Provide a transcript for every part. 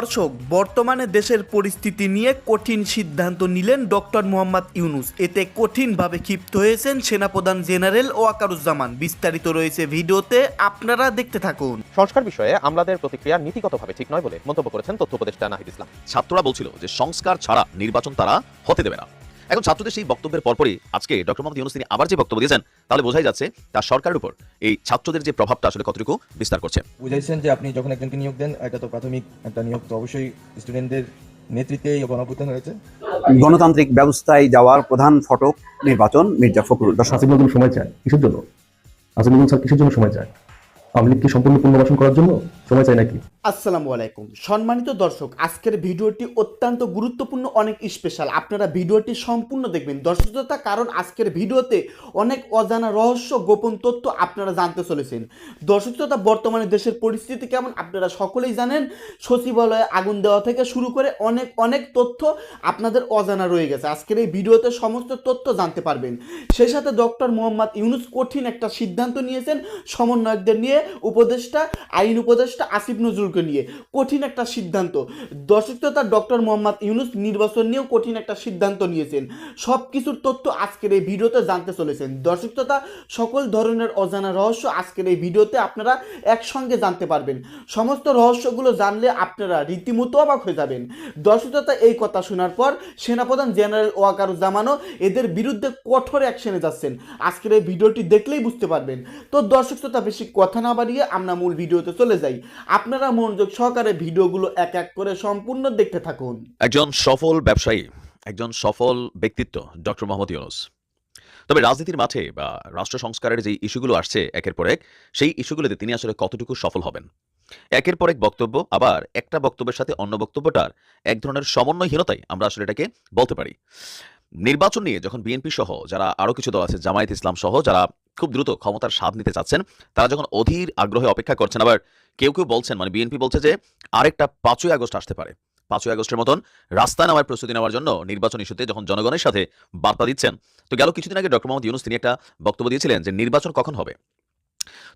দর্শক বর্তমানে দেশের পরিস্থিতি নিয়ে কঠিন সিদ্ধান্ত নিলেন ডক্টর মোহাম্মদ ইউনুস। এতে কঠিনভাবে ক্ষিপ্ত হয়েছেন সেনাপ্রধান জেনারেল ওয়াকারুজ্জামান। বিস্তারিত রয়েছে ভিডিওতে আপনারা দেখতে থাকুন। সংস্কার বিষয়ে আমলাদের প্রতিক্রিয়া নীতিগতভাবে ঠিক নয় বলে মন্তব্য করেছেন তথ্য উপদেষ্টা নাহিদ ইসলাম। ছাত্ররা বলছিল যে সংস্কার ছাড়া নির্বাচন তারা হতে দেবে না। এখন ছাত্রদের সেই বক্তব্যের পরপরই আজকে ডক্টর মোহাম্মদ ইউনুস তিনি আবার যে বক্তব্য দিয়েছেন তাহলে বোঝাই যাচ্ছে তার সরকারের উপর এই ছাত্রদের যে প্রভাবটা আসলে কতটুকু বিস্তার করছে। বুঝাইছেন যে আপনি যখন একজনকে নিয়োগ দেন এটা তো প্রাথমিক একটা নিয়োগ তো অবশ্যই স্টুডেন্টদের নেতৃত্বে এই হয়েছে। গণতান্ত্রিক ব্যবস্থায় যাওয়ার প্রধান ফটক নির্বাচন মির্জা ফখরুল। দর্শক আসিফ সময় চায়। কিসের জন্য? আসিফ স্যার কিসের জন্য সময় চায়? আওয়ামী লীগকে সম্পূর্ণ পুনর্বাসন করার জন্য সময় চায় নাকি? আসসালামু আলাইকুম। সম্মানিত দর্শক, আজকের ভিডিওটি অত্যন্ত গুরুত্বপূর্ণ, অনেক স্পেশাল আপনারা ভিডিওটি সম্পূর্ণ দেখবেন। দর্শকতা কারণ আজকের ভিডিওতে অনেক অজানা রহস্য, গোপন তথ্য আপনারা জানতে চলেছেন। দর্শকতা বর্তমানে দেশের পরিস্থিতি কেমন আপনারা সকলেই জানেন। সচিবালয়ে আগুন দেওয়া থেকে শুরু করে অনেক অনেক তথ্য আপনাদের অজানা রয়ে গেছে। আজকের এই ভিডিওতে সমস্ত তথ্য জানতে পারবেন। সেই সাথে ডক্টর মোহাম্মদ ইউনুস কঠিন একটা সিদ্ধান্ত নিয়েছেন। সমন্বয়কদের নিয়ে উপদেষ্টা, আইন উপদেষ্টা আসিফ নজরুলকে নিয়ে। কঠিন একটা সিদ্ধান্ত। দর্শকতা ডক্টর মোহাম্মদ ইউনুস নির্বাচন নিয়েও কঠিন একটা সিদ্ধান্ত নিয়েছেন। সব কিছুর তথ্য আজকের এই ভিডিওতে জানতে চলেছেন। দর্শকতা, সকল ধরনের অজানা রহস্য আজকের এই ভিডিওতে আপনারা একসঙ্গে জানতে পারবেন। সমস্ত রহস্যগুলো জানলে আপনারা রীতিমতো অবাক হয়ে যাবেন। দর্শকতা এই কথা শোনার পর সেনাপ্রধান জেনারেল ওয়াকারুজ্জামানও এদের বিরুদ্ধে কঠোর অ্যাকশনে যাচ্ছেন। আজকের এই ভিডিওটি দেখলেই বুঝতে পারবেন। তো দর্শকতা, বেশি কথা না বাড়িয়ে আমরা মূল ভিডিওতে চলে যাই। আপনারা মনোযোগ সহকারে ভিডিওগুলো এক এক করে সম্পূর্ণ দেখতে থাকুন। একজন সফল ব্যবসায়ী, একজন সফল ব্যক্তিত্ব, ডক্টর মোহাম্মদ ইউনুস। তবে রাজনীতির মাঠে বা রাষ্ট্র সংস্কারের যে ইস্যুগুলো আসছে একের পর এক, সেই ইস্যুগুলোতে তিনি আসলে কতটুকু সফল হবেন? একের পর এক বক্তব্য, আবার একটা বক্তব্যের সাথে অন্য বক্তব্যটার এক ধরনের সমন্বয়হীনতাই আমরা আসলে এটাকে বলতে পারি। নির্বাচন নিয়ে যখন বিএনপি সহ যারা আরও কিছু দল আছে, জামায়াত ইসলাম সহ যারা খুব দ্রুত ক্ষমতার স্বাদ নিতে চাচ্ছেন, তারা যখন অধীর আগ্রহে অপেক্ষা করছেন, আবার কেউ কেউ বলছেন মানে বিএনপি বলছে যে আরেকটা পাঁচই আগস্ট আসতে পারে। পাঁচই আগস্টের মতন রাস্তায় নামার প্রস্তুতি নেওয়ার জন্য নির্বাচন ইস্যুতে যখন জনগণের সাথে বার্তা দিচ্ছেন, তো গেল কিছুদিন আগে ডক্টর মোহাম্মদ ইউনুস তিনি একটা বক্তব্য দিয়েছিলেন যে নির্বাচন কখন হবে?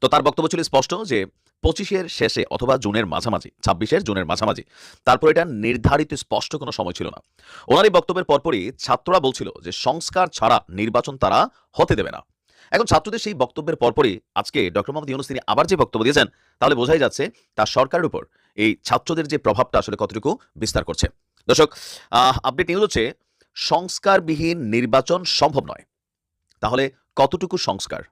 তো তার বক্তব্য ছিল স্পষ্ট যে পঁচিশের শেষে অথবা জুনের মাঝামাঝি, ছাব্বিশের জুনের মাঝামাঝি, তারপর এটা নির্ধারিত স্পষ্ট কোনো সময় ছিল না। ওনার এই বক্তব্যের পরপরই ছাত্ররা বলছিল যে সংস্কার ছাড়া নির্বাচন তারা হতে দেবে না। এখন ছাত্রদের সেই বক্তব্যের পরপরই আজকে ডক্টর মোহাম্মদ ইউনুস তিনি আবার যে বক্তব্য দিয়েছেন, তাহলে বোঝাই যাচ্ছে তার সরকারের উপর এই ছাত্রদের যে প্রভাবটা আসলে কতটুকু বিস্তার করছে। দর্শক আপডেট নিউজ হচ্ছে, সংস্কারবিহীন নির্বাচন সম্ভব নয়। তাহলে কতটুকু সংস্কার?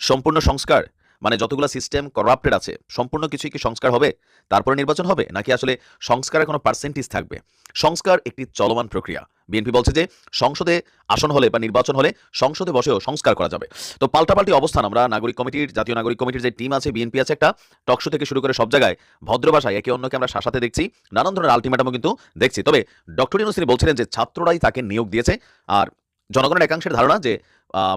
সম্পূর্ণ সংস্কার? মানে যতগুলো সিস্টেম করাপ্টেড আছে, সম্পূর্ণ কিছুই কি সংস্কার হবে? তারপরে নির্বাচন হবে? নাকি আসলে সংস্কারের কোনো পার্সেন্টেজ থাকবে? সংস্কার একটি চলমান প্রক্রিয়া। বিএনপি বলছে যে, সংসদে আসন হলে বা নির্বাচন হলে সংসদে বসেও সংস্কার করা যাবে। তো পাল্টাপাল্টি অবস্থান, আমরা নাগরিক কমিটির, জাতীয় নাগরিক কমিটির যে টিম আছে বিএনপি আছে একটা টকশো থেকে শুরু করে সব জায়গায় ভদ্র ভাষায় একে অন্যকে আমরা শাসাতে দেখছি, নানান ধরনের আলটিমেটামও কিন্তু দেখছি। তবে ডক্টর ইউনুস বলছিলেন যে, ছাত্ররাই তাকে নিয়োগ দিয়েছে। আর জনগণের একাংশের ধারণা যে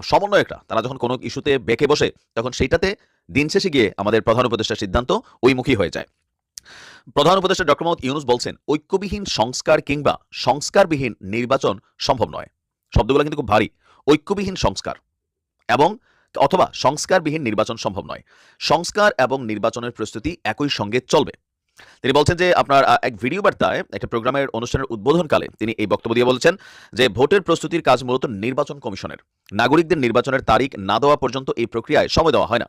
সমন্বয়করা তারা যখন কোনো ইস্যুতে বেঁকে বসে, তখন সেইটাতে দিন শেষে গিয়ে আমাদের প্রধান উপদেষ্টার সিদ্ধান্ত ওইমুখী হয়ে যায়। প্রধান উপদেষ্টা ডক্টর মোহাম্মদ ইউনুস বলছেন, ঐক্যবিহীন সংস্কার কিংবা সংস্কারবিহীন নির্বাচন সম্ভব নয়। শব্দগুলো কিন্তু খুব ভারী। ঐক্যবিহীন সংস্কার এবং অথবা সংস্কারবিহীন নির্বাচন সম্ভব নয়। সংস্কার এবং নির্বাচনের প্রস্তুতি একই সঙ্গে চলবে। তিনি বলছেন যে আপনার এক ভিডিও বার্তায় একটা প্রোগ্রামের অনুষ্ঠানের উদ্বোধনকালে তিনি এই বক্তব্য দিয়ে বলছেন যে ভোটের প্রস্তুতির কাজ মূলত নির্বাচন কমিশনের। নাগরিকদের নির্বাচনের তারিখ না দেওয়া পর্যন্ত এই প্রক্রিয়ায় সময় দেওয়া হয় না।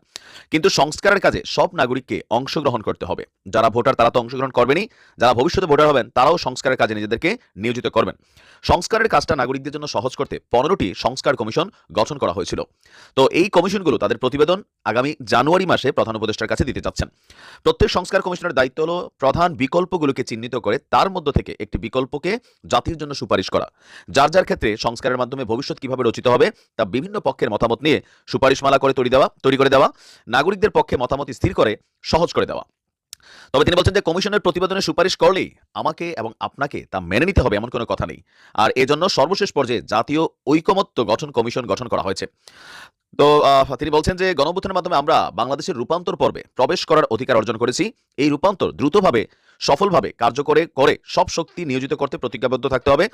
কিন্তু সংস্কারের কাজে সব নাগরিককে অংশগ্রহণ করতে হবে। যারা ভোটার তারা তো অংশগ্রহণ করবেনই, যারা ভবিষ্যতে ভোটার হবেন তারাও সংস্কারের কাজে নিজেদেরকে নিয়োজিত করবেন। সংস্কারের কাজটা নাগরিকদের জন্য সহজ করতে পনেরোটি সংস্কার কমিশন গঠন করা হয়েছিল। তো এই কমিশনগুলো তাদের প্রতিবেদন আগামী জানুয়ারি মাসে প্রধান উপদেষ্টার কাছে দিতে যাচ্ছেন প্রত্যেক সংস্কার কমিশনের দায়িত্ব হলো প্রধান বিকল্পগুলোকে চিহ্নিত করে তার মধ্য থেকে একটি বিকল্পকে জাতির জন্য সুপারিশ করা। যার যার ক্ষেত্রে সংস্কারের মাধ্যমে ভবিষ্যৎ কীভাবে রচিত হবে, তা বিভিন্ন পক্ষের মতামত নিয়ে সুপারিশমালা করে তৈরি দেওয়া, তৈরি করে দেওয়া, নাগরিকদের পক্ষে মতামত স্থির করে সহজ করে দেওয়া। তবে তিনি বলছেন যে, কমিশনের প্রতিবেদনে সুপারিশ করলেই আমাকে এবং আপনাকে তা মেনে নিতে হবে, এমন কোনো কথা নেই। আর এজন্য সর্বশেষ পর্যায়ে জাতীয় ঐকমত্য গঠন কমিশন গঠন করা হয়েছে। তো তিনি বলছেন যে গণঅভ্যুত্থানের মাধ্যমে আমরা বাংলাদেশের রূপান্তর পর্বে প্রবেশ করার অধিকার অর্জন করেছি। এই রূপান্তর দ্রুতভাবে, সফলভাবে কার্যকরে করে সব শক্তি নিয়োজিত করতে প্রতিজ্ঞাবদ্ধ থাকতে হবে।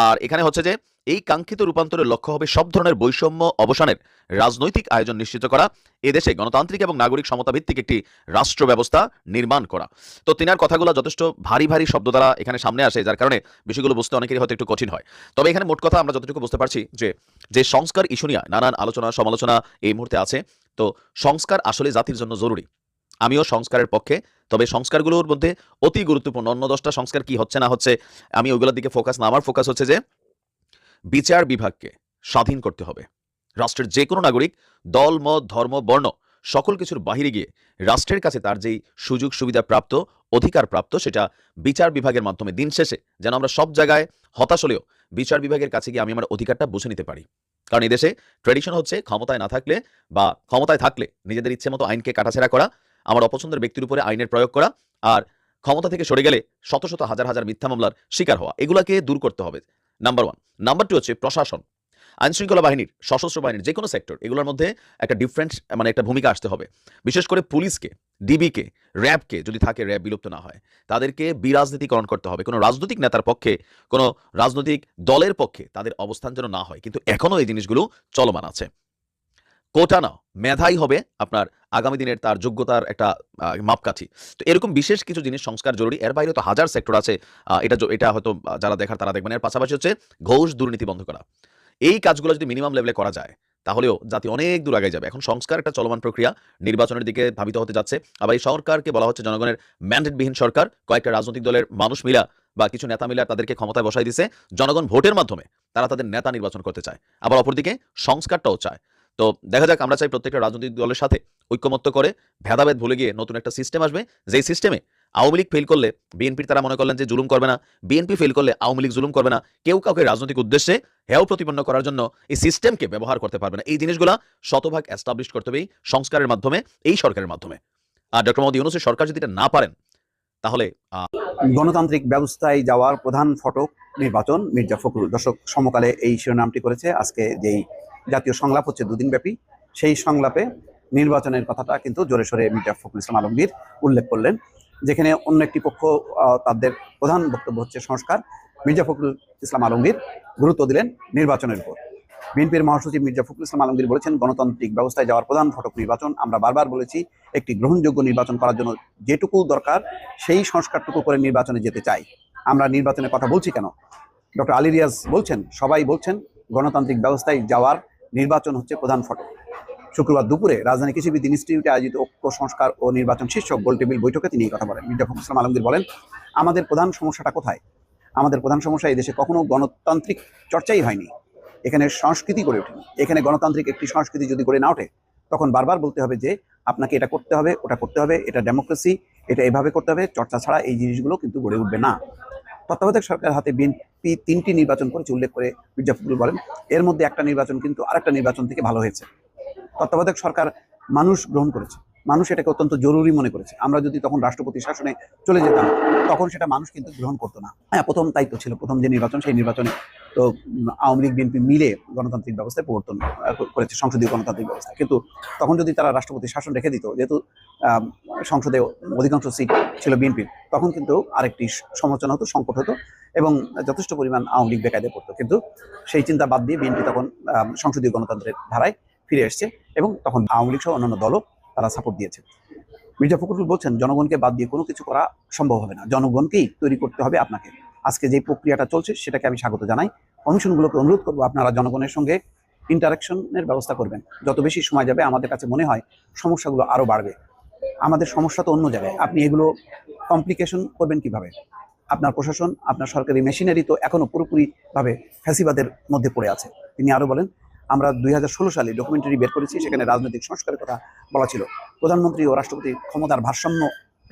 আর এখানে হচ্ছে যে এই কাঙ্ক্ষিত রূপান্তরের লক্ষ্য হবে সব ধরনের বৈষম্য অবসানের রাজনৈতিক আয়োজন নিশ্চিত করা, এদেশে গণতান্ত্রিক এবং নাগরিক সমতা ভিত্তিক একটি রাষ্ট্র ব্যবস্থা নির্মাণ করা। তো তিনার কথাগুলো যথেষ্ট ভারী ভারী শব্দ দ্বারা এখানে সামনে আসে, যার কারণে বিষয়গুলো বুঝতে অনেকেরই হয়তো একটু কঠিন হয়। তবে এখানে মোট কথা আমরা যতটুকু বুঝতে পারছি যে যে সংস্কার ইস্যু নিয়ে নানান আলোচনা, সমালোচনা এই মুহূর্তে আছে। তো সংস্কার আসলে জাতির জন্য জরুরি। আমিও সংস্কারের পক্ষে, তবে সংস্কারগুলোর মধ্যে অতি গুরুত্বপূর্ণ। অন্য দশটা সংস্কার কি হচ্ছে না হচ্ছে, আমি ওইগুলোর দিকে ফোকাস না। আমার ফোকাস হচ্ছে যে বিচার বিভাগকে স্বাধীন করতে হবে। রাষ্ট্রের যে কোনো নাগরিক, দল, মত, ধর্ম, বর্ণ, সকল কিছুর বাহিরে গিয়ে রাষ্ট্রের কাছে তার যেই সুযোগ সুবিধা প্রাপ্ত, অধিকার প্রাপ্ত, সেটা বিচার বিভাগের মাধ্যমে দিন শেষে যেন আমরা সব জায়গায় হতাশ হলেও বিচার বিভাগের কাছে গিয়ে আমি আমার অধিকারটা বুঝে নিতে পারি। কারণ এদেশে ট্রেডিশন হচ্ছে ক্ষমতায় না থাকলে বা ক্ষমতায় থাকলে নিজেদের ইচ্ছে মতো আইনকে কাটাছেড়া করা, আমার অপছন্দের ব্যক্তির উপরে আইনের প্রয়োগ করা আর ক্ষমতা থেকে সরে গেলে শত শত হাজার হাজার মিথ্যা মামলার শিকার হওয়া, এগুলাকে দূর করতে হবে। নাম্বার ওয়ান নাম্বার টু হচ্ছে প্রশাসন। আইনশৃঙ্খলা বাহিনীর, সশস্ত্র বাহিনীর যে কোনো সেক্টর এগুলোর মধ্যে একটা ডিফারেন্ট মানে একটা ভূমিকা আসতে হবে। বিশেষ করে পুলিশকে ডিবিকে র্যাবকে যদি থাকে র্যাব বিলুপ্ত না হয়, তাদেরকে বিরাজনীতিকরণ করতে হবে। কোনো রাজনৈতিক নেতার পক্ষে, কোনো রাজনৈতিক দলের পক্ষে তাদের অবস্থান যেন না হয়। কিন্তু এখনও এই জিনিসগুলো চলমান আছে। কোটা না মেধাই হবে আপনার আগামী দিনের তার যোগ্যতার একটা মাপকাঠি। তো এরকম বিশেষ কিছু জিনিস সংস্কার জরুরি। এর বাইরে তো হাজার সেক্টর আছে এটা এটা হয়তো যারা দেখার তারা দেখবেন। এর পাশাপাশি হচ্ছে ঘোষ দুর্নীতি বন্ধ করা। এই কাজগুলো যদি মিনিমাম লেভেলে করা যায়, তাহলেও জাতি অনেক দূর আগে যাবে। এখন সংস্কার একটা চলমান প্রক্রিয়া, নির্বাচনের দিকে ধাবিত হতে যাচ্ছে। আবার এই সরকারকে বলা হচ্ছে জনগণের ম্যান্ডেটবিহীন সরকার। কয়েকটা রাজনৈতিক দলের মানুষ মিলা বা কিছু নেতা মিলা তাদেরকে ক্ষমতায় বসাই দিছে। জনগণ ভোটের মাধ্যমে তারা তাদের নেতা নির্বাচন করতে চায়। আবার অপরদিকে সংস্কারটাও চায়। তো দেখা যাক, আমরা চাই প্রত্যেকটা রাজনৈতিক দলের সাথে ঐক্যমত্য করে ভেদাভেদ ভুলে গিয়ে নতুন একটা সিস্টেম আসবে, যেই সিস্টেমে আওয়ামী লীগ ফেল করলে বিএনপির তারা মনে করলেন যে জুলুম করবে না বিএনপি ফেল করলে আওয়ামী লীগ জুলুম করবে না, কেউ কাউকে রাজনৈতিক উদ্দেশ্যে হেয় প্রতিপন্ন করার জন্য এই সিস্টেমকে ব্যবহার করতে পারবে না। এই জিনিসগুলা শতভাগ এস্টাবলিশ করতে হবে সংস্কারের মাধ্যমে, এই সরকারের মাধ্যমে। আর ডক্টর মোহাম্মদ ইউনুসের সরকার যদি এটা না পারেন, তাহলে গণতান্ত্রিক ব্যবস্থায় যাওয়ার প্রধান ফটক নির্বাচন মির্জা ফখরুল। দর্শক, সমকালে এই শিরোনামটি করেছে আজকে যেই জাতীয় সংলাপ হচ্ছে দুদিন ব্যাপী সেই সংলাপে নির্বাচনের কথাটা কিন্তু জোরে সোরে মির্জা ফখরুল ইসলাম আলমগীর উল্লেখ করলেন। যেখানে অন্য একটি পক্ষ তাদের প্রধান বক্তব্য হচ্ছে সংস্কার। মির্জা ফখরুল ইসলাম আলমগীর গুরুত্ব দিলেন নির্বাচনের উপর। বিএনপির মহাসচিব মির্জা ফখরুল ইসলাম আলমগীর বলেছেন, গণতান্ত্রিক ব্যবস্থায় যাওয়ার প্রধান ফটক নির্বাচন। আমরা বারবার বলেছি, একটি গ্রহণযোগ্য নির্বাচন করার জন্য যেটুকু দরকার, সেই সংস্কারটুকু করে নির্বাচনে যেতে চাই। আমরা নির্বাচনের কথা বলছি কেন? ডক্টর আলী রিয়াজ বলছেন, সবাই বলছেন, গণতান্ত্রিক ব্যবস্থায় যাওয়ার নির্বাচন হচ্ছে প্রধান ফটক। শুক্রবার দুপুরে রাজধানী কৃষিবিদ ইনস্টিটিউটে আয়োজিত ঐক্য, সংস্কার ও নির্বাচন শীর্ষক গোলটেবিল বৈঠকে তিনি এই কথা বলেন। মির্জা ফখরুল ইসলাম আলমগীর বলেন, আমাদের প্রধান সমস্যাটা কোথায়? আমাদের প্রধান সমস্যা এই দেশে কখনো গণতান্ত্রিক চর্চাই হয়নি। এখানে সংস্কৃতি গড়ে ওঠেনি। এখানে গণতান্ত্রিক একটি সংস্কৃতি যদি গড়ে না ওঠে, তখন বারবার বলতে হবে যে, আপনাকে এটা করতে হবে, ওটা করতে হবে, এটা ডেমোক্রেসি, এটা এভাবে করতে হবে, চর্চা ছাড়া এই জিনিসগুলো কিন্তু গড়ে উঠবে না। তত্ত্বাবধায়ক সরকার হাতে বিএনপি তিনটি নির্বাচন করেছে, উল্লেখ করে মির্জা বলেন। এর মধ্যে একটা নির্বাচন কিন্তু আরেকটা নির্বাচন থেকে ভালো হয়েছে। তত্ত্বাবধায়ক সরকার মানুষ গ্রহণ করেছে। মানুষ এটাকে অত্যন্ত জরুরি মনে করেছে। আমরা যদি তখন রাষ্ট্রপতি শাসনে চলে যেতাম, তখন সেটা মানুষ কিন্তু গ্রহণ করতো না। হ্যাঁ প্রথম তাই তো ছিল, প্রথম যে নির্বাচন, সেই নির্বাচনে তো আওয়ামী লীগ, বিএনপি মিলে গণতান্ত্রিক ব্যবস্থায় প্রবর্তন করেছে সংসদীয় গণতান্ত্রিক ব্যবস্থা। কিন্তু তখন যদি তারা রাষ্ট্রপতি শাসন রেখে দিত, যেহেতু সংসদে অধিকাংশ সিট ছিল বিএনপির, তখন কিন্তু আরেকটি সমালোচনা হতো, সংকট হতো এবং যথেষ্ট পরিমাণ আওয়ামী লীগ বেকায়দে পড়তো। কিন্তু সেই চিন্তা বাদ দিয়ে বিএনপি তখন সংসদীয় গণতন্ত্রের ধারায় ফিরে এসছে এবং তখন আওয়ামী লীগ সহ অন্যান্য দলও তারা সাপোর্ট দিয়েছে। মির্জা ফখরুল বলছেন, জনগণকে বাদ দিয়ে কোনো কিছু করা সম্ভব হবে না। জনগণকেই তৈরি করতে হবে আপনাকে। আজকে যে প্রক্রিয়াটা চলছে, সেটাকে আমি স্বাগত জানাই। কমিশনগুলোকে অনুরোধ করব আপনারা জনগণের সঙ্গে ইন্টারাকশনের ব্যবস্থা করবেন। যত বেশি সময় যাবে, আমাদের কাছে মনে হয় সমস্যাগুলো আরও বাড়বে। আমাদের সমস্যা তো অন্য জায়গায়। আপনি এগুলো কমপ্লিকেশন করবেন কীভাবে? আপনার প্রশাসন, আপনার সরকারি মেশিনারি তো এখনও পুরোপুরিভাবে ফ্যাসিবাদের মধ্যে পড়ে আছে। তিনি আরও বলেন আমরা দুই হাজার ষোলো সালে ডকুমেন্টারি বের করেছি, সেখানে রাজনৈতিক সংস্কারের কথা বলা ছিল। প্রধানমন্ত্রী ও রাষ্ট্রপতি ক্ষমতার ভারসাম্য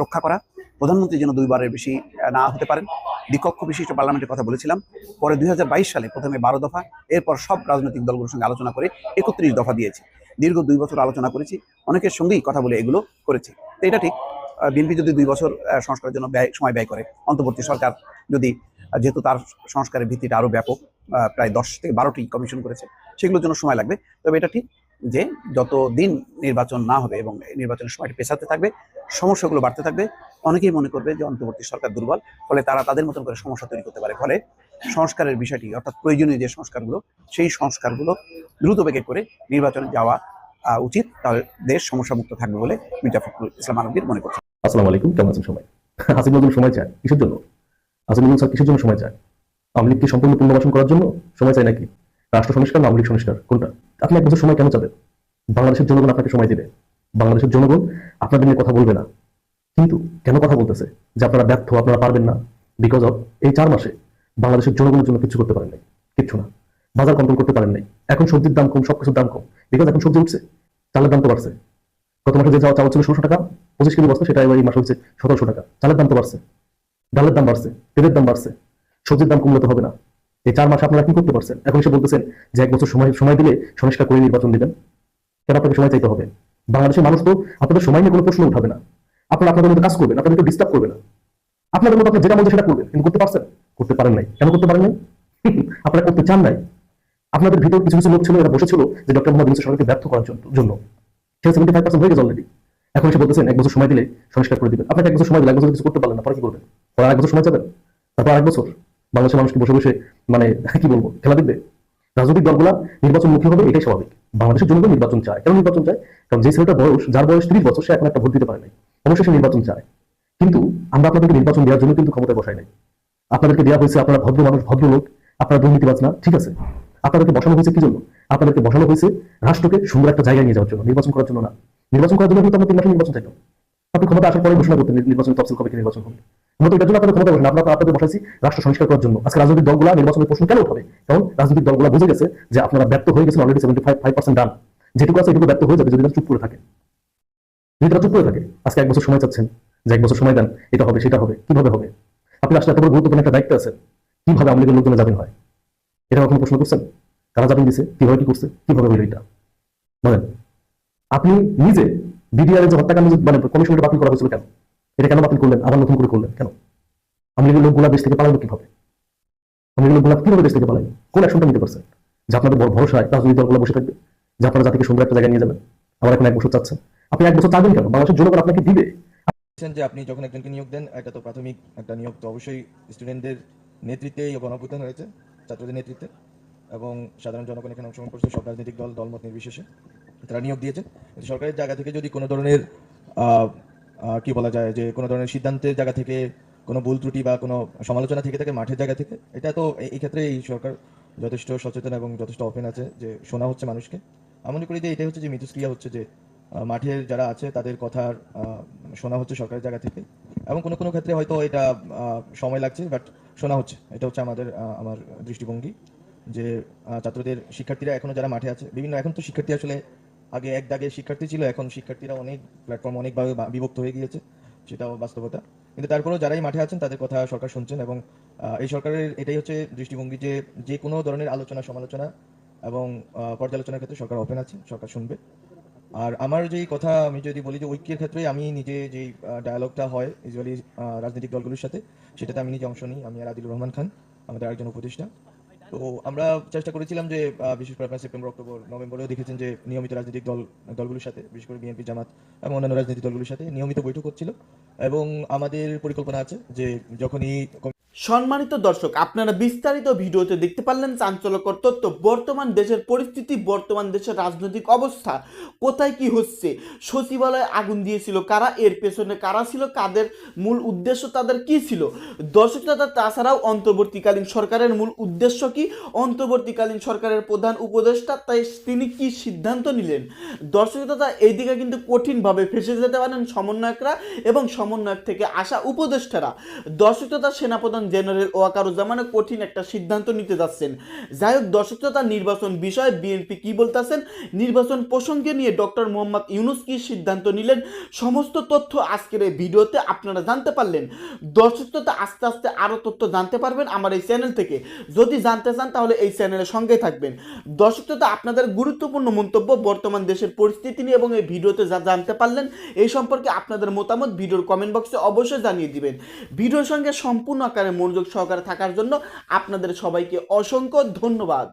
রক্ষা করা, প্রধানমন্ত্রী যেন দুইবারের বেশি না হতে পারেন দ্বিকক্ষ বিশিষ্ট পার্লামেন্টের কথা বলেছিলাম। পরে দুই হাজার বাইশ সালে প্রথমে বারো দফা, এরপর সব রাজনৈতিক দলগুলোর সঙ্গে আলোচনা করে একত্রিশ দফা দিয়েছি। দীর্ঘ দুই বছর আলোচনা করেছি, অনেকের সঙ্গেই কথা বলে এগুলো করেছি। তো এটা ঠিক বিএনপি যদি দুই বছর সংস্কারের জন্য ব্যয়, সময় ব্যয় করে, অন্তর্বর্তী সরকার যদি যেহেতু তার সংস্কারের ভিত্তিটা আরও ব্যাপক প্রায় দশ থেকে বারোটি কমিশন করেছে সেগুলোর জন্য সময় লাগবে। তবে এটা ঠিক যে যত দিন নির্বাচন না হবে এবং নির্বাচনের সময়টি পেছাতে থাকবে, সমস্যাগুলো বাড়তে থাকবে। অনেকেই মনে করবে যে অন্তর্বর্তী সরকার দুর্বল, ফলে তারা তাদের মতন করে সমস্যা তৈরি করতে পারে। ফলে সংস্কারের বিষয়টি, অর্থাৎ প্রয়োজনীয় যে সংস্কারগুলো, সেই সংস্কারগুলো দ্রুত বেগে করে নির্বাচনে যাওয়া উচিত। তাহলে দেশ সমস্যামুক্ত থাকবে বলে মির্জা ফখরুল ইসলাম আলমগীর মনে করছেন। আসসালামু আলাইকুম, কেমন আছেন সবাই? হাসিব নজরুল সময় চায়। কিসের জন্য? হাসিব নজরুল স্যার, কিসের জন্য সময় চায়? আওয়ামী লীগকে সম্পূর্ণ পুনর্বাসন করার জন্য সময় চায় নাকি? রাষ্ট্র সংস্কার না আওয়ামী সংস্কার? কোনটা? আপনি এক বছর সময় কেন চাবেন? বাংলাদেশের জনগণ আপনাকে সময় দেবে। বাংলাদেশের জনগণ আপনাদের নিয়ে কথা বলবে না। কিন্তু কেন কথা বলতেছে? যে আপনারা ব্যর্থ, আপনারা পারবেন না? বিকজ অফ এই চার মাসে বাংলাদেশের জনগণের জন্য কিছু করতে পারেন নাই। কিচ্ছু না। বাজার কন্ট্রোল করতে পারেন নাই। এখন সবজির দাম কম, সবকিছুর দাম কম। বিকজ এখন সবজি উঠছে, চালের দাম তো বাড়ছে। গত মাসে যে চাওয়া ছিল ষোলোশো টাকা, পঁচিশ কেজি বস্তা, সেটা এবার এই মাসে হচ্ছে সতেরোশো টাকা। চালের দাম তো বাড়ছে। ডালের দাম বাড়ছে, তেলের দাম বাড়ছে। সবজির দাম কমলে তো হবে না। এই চার মাসে আপনারা কি করতে পারছেন? এখন এসে বলতেছেন যে এক বছর সময় সময় দিলে সংস্কার করে নির্বাচন দিবেন। কেন আপনাকে সময় চাইতে হবে? বাংলাদেশের মানুষ তো আপনাদের সময় নিয়ে কোনো প্রশ্ন উঠাবে না। আপনারা আপনাদের মতো কাজ করবেন আপনাদের ডিস্টার্ব করবে না। আপনাদের আপনি যেটা বলছে সেটা করবেন, কিন্তু করতে পারছেন? করতে পারেন নাই। কেন করতে পারেন নাই? আপনারা করতে চান নাই। আপনাদের ভিতর কিছু কিছু লোক ছিল, এরা বসেছিল যে ডক্টর মোহাম্মদ ইউনুস সরকারকে ব্যর্থ করার জন্য- সে সেভেন্টি ফাইভ পার্সেন্ট হয়ে গেছে অলরেডি এখন এসে বলতেছেন, এক বছর সময় দিলে সংস্কার করে দিবেন। আপনাকে এক বছর সময় দিলে, এক বছর কিছু করতে পারলেন না, পরে কি করবেন? পরে এক বছর সময় যাবেন তারপর এক বছর। বাংলাদেশের মানুষকে বসে বসে মানে কি বলব, খেলা দেখবে। রাজনৈতিক দলগুলা নির্বাচনমুখী হবে, এটাই স্বাভাবিক। বাংলাদেশের জন্য নির্বাচন চায়। কেন নির্বাচন চায়? কারণ যে ছেলেটার বয়স, যার বয়স ত্রিশ বছর, সে এখন একটা ভোট দিতে পারে নাই। অবশ্যই নির্বাচন চায়। কিন্তু আমরা আপনাদেরকে নির্বাচন দেওয়ার জন্য কিন্তু ক্ষমতায় বসাই নাই। আপনাদেরকে দেওয়া হয়েছে আপনারা ভদ্র মানুষ, ভদ্রলোক, আপনারা দুর্নীতিবাজ না, ঠিক আছে? আপনাদেরকে বসানো হয়েছে কি জন্য? আপনাদেরকে বসানো হয়েছে রাষ্ট্রকে সুন্দর একটা জায়গায় নিয়ে যাওয়ার জন্য, নির্বাচন করার জন্য না। নির্বাচন করার জন্য কিন্তু আমরা তিন মাসে নির্বাচন চাইতাম। আপনি ক্ষমতা আসার পরে ঘোষণা করতেন নির্বাচন তফসিল কবে নির্বাচন হবে। আমরা তো এটার জন্য আপনাদের ক্ষমতা বসে আপনারা আপনাদের বসাইছি রাষ্ট্র সংস্কার করার জন্য। আজকে রাজনৈতিক দলগুলা নির্বাচনের প্রশ্ন কেন উঠাবে? কারণ রাজনৈতিক দলগুলা বুঝে গেছে যে আপনারা ব্যর্থ হয়ে গেছেন already seventy five five percent done যেটুকু আছে এটুকু ব্যর্থ হয়ে যাবে যদি চুপ করে থাকে। যদি তারা চুপ করে থাকে, আজকে এক বছর সময় চাচ্ছেন যে এক বছর সময় দেন, এটা হবে, সেটা হবে, কীভাবে হবে? আপনি আসলে এত বড় গুরুত্বপূর্ণ একটা দায়িত্ব আছে কীভাবে আওয়ামী লীগের লোকজনে যাবেন হয়? এটা কখনো প্রশ্ন করছেন? কারা যাবেন দিছে? কীভাবে কি করছে? কীভাবে হইল এটা? বলেন। আপনি নিজে বিডিআর যে হত্যাকাণ্ড মানে কমিশনটা বাতিল করা হয়েছিল কেন? এটা কেন বাতিল করলেন? আবার নতুন করে করলেন? কেন? আওয়ামী লীগের লোকগুলা দেশ থেকে পালালো কীভাবে? আওয়ামী লীগের লোকগুলা কীভাবে দেশ থেকে পালাইলো কোন অ্যাকশনটা নিতে পারছেন যে আপনাদের বড় ভরসায় রাজনৈতিক দলগুলো বসে থাকবে, যে আপনারা জাতিকে সুন্দর একটা জায়গায় নিয়ে যাবেন। আবার এখন এক বছর চাচ্ছেন আপনি এক বছর চাবেন কেন? বাংলাদেশের জনগণ আপনাকে দিবে। যে আপনি যখন একজনকে নিয়োগ দেন এটা তো প্রাথমিক একটা নিয়োগ তো অবশ্যই স্টুডেন্টদের নেতৃত্বে এই হয়েছে, ছাত্রদের নেতৃত্বে। এবং সাধারণ জনগণ এখানে অংশগ্রহণ করছে, সব রাজনৈতিক দল, দলমত নির্বিশেষে। তারা নিয়োগ দিয়েছেন সরকারের জায়গা থেকে যদি কোনো ধরনের কি বলা যায় যে কোনো ধরনের সিদ্ধান্তের জায়গা থেকে, কোনো ভুল ত্রুটি বা কোনো সমালোচনা থেকে থাকে মাঠের জায়গা থেকে? এটা তো এই- ক্ষেত্রে এই সরকার যথেষ্ট সচেতন এবং যথেষ্ট ওপেন আছে যে শোনা হচ্ছে মানুষকে। আমি মনে করি যে এটাই হচ্ছে যে মিথস্ক্রিয়া হচ্ছে যে মাঠের যারা আছে তাদের কথার শোনা হচ্ছে সরকারের জায়গা থেকে। এবং কোনো কোনো ক্ষেত্রে হয়তো এটা সময় লাগছে, বাট শোনা হচ্ছে। এটা হচ্ছে আমাদের আমার দৃষ্টিভঙ্গি যে ছাত্রদের শিক্ষার্থীরা এখনও যারা মাঠে আছে, বিভিন্ন এখন তো শিক্ষার্থী আসলে আগে এক দাগে শিক্ষার্থী ছিল, এখন শিক্ষার্থীরা অনেক প্ল্যাটফর্ম অনেকভাবে বিভক্ত হয়ে গিয়েছে, সেটাও বাস্তবতা। কিন্তু তারপরেও যারাই মাঠে আছেন, তাদের কথা সরকার শুনছেন এবং এই সরকারের এটাই হচ্ছে দৃষ্টিভঙ্গি যে যে কোনো ধরনের আলোচনা, সমালোচনা এবং পর্যালোচনার ক্ষেত্রে সরকার ওপেন আছে, সরকার শুনবে। আর আমার যেই কথা আমি যদি বলি যে ঐক্যের ক্ষেত্রে আমি নিজে যেই ডায়ালগটা হয় ইউজুয়ালি রাজনৈতিক দলগুলোর সাথে, সেটাতে আমি নিজে অংশ নিই। আমি আর আদিলুর রহমান খান, আমাদের আরেকজন উপদেষ্টা। তো আমরা চেষ্টা করেছিলাম যে বিশেষ করে সেপ্টেম্বর, অক্টোবর, নভেম্বরেও দেখেছেন যে, নিয়মিত রাজনৈতিক দল, দলগুলোর সাথে, বিশেষ করে বিএনপি, জামাত এবং অন্যান্য রাজনৈতিক দলগুলোর সাথে নিয়মিত বৈঠক হচ্ছিল এবং আমাদের পরিকল্পনা আছে যে, যখনই সম্মানিত দর্শক, আপনারা বিস্তারিত ভিডিওতে দেখতে পারলেন চাঞ্চল্যকর তথ্য। বর্তমান দেশের পরিস্থিতি, বর্তমান দেশের রাজনৈতিক অবস্থা, কোথায় কি হচ্ছে, সচিবালয়ে আগুন দিয়েছিল কারা, এর পেছনে কারা ছিল, কাদের মূল উদ্দেশ্য, তাদের কি ছিল? দর্শক দাদা তাছাড়াও অন্তর্বর্তীকালীন সরকারের মূল উদ্দেশ্য কি? অন্তর্বর্তীকালীন সরকারের প্রধান উপদেষ্টা, তাই তিনি কি সিদ্ধান্ত নিলেন? দর্শক দাদা এইদিকে কিন্তু কঠিনভাবে ফেসে যেতে পারেন সমন্বয়করা এবং সমন্বয়ক থেকে আসা উপদেষ্টারা। দর্শক দাদা সেনাপ্রধান জেনারেল ওয়াকারুজ্জামানে কঠিন একটা সিদ্ধান্ত নিতে যাচ্ছেন। যাই হোক, দর্শক নির্বাচন বিষয়ে বিএনপি কি বলতেছেন? নির্বাচন প্রসঙ্গে নিয়ে ডক্টর মোহাম্মদ ইউনুস কি সিদ্ধান্ত নিলেন? সমস্ত তথ্য আজকের এই ভিডিওতে আপনারা জানতে পারলেন। দর্শক আস্তে আস্তে আরও তথ্য জানতে পারবেন আমার এই চ্যানেল থেকে। যদি জানতে চান, তাহলে এই চ্যানেলের সঙ্গে থাকবেন। দর্শক আপনাদের গুরুত্বপূর্ণ মন্তব্য, বর্তমান দেশের পরিস্থিতি নিয়ে এবং এই ভিডিওতে যা জানতে পারলেন, এই সম্পর্কে আপনাদের মতামত ভিডিওর কমেন্ট বক্সে অবশ্যই জানিয়ে দিবেন। ভিডিওর সঙ্গে সম্পূর্ণ আকারে মনোযোগ সহকারে থাকার জন্য আপনাদের সবাইকে অসংখ্য ধন্যবাদ।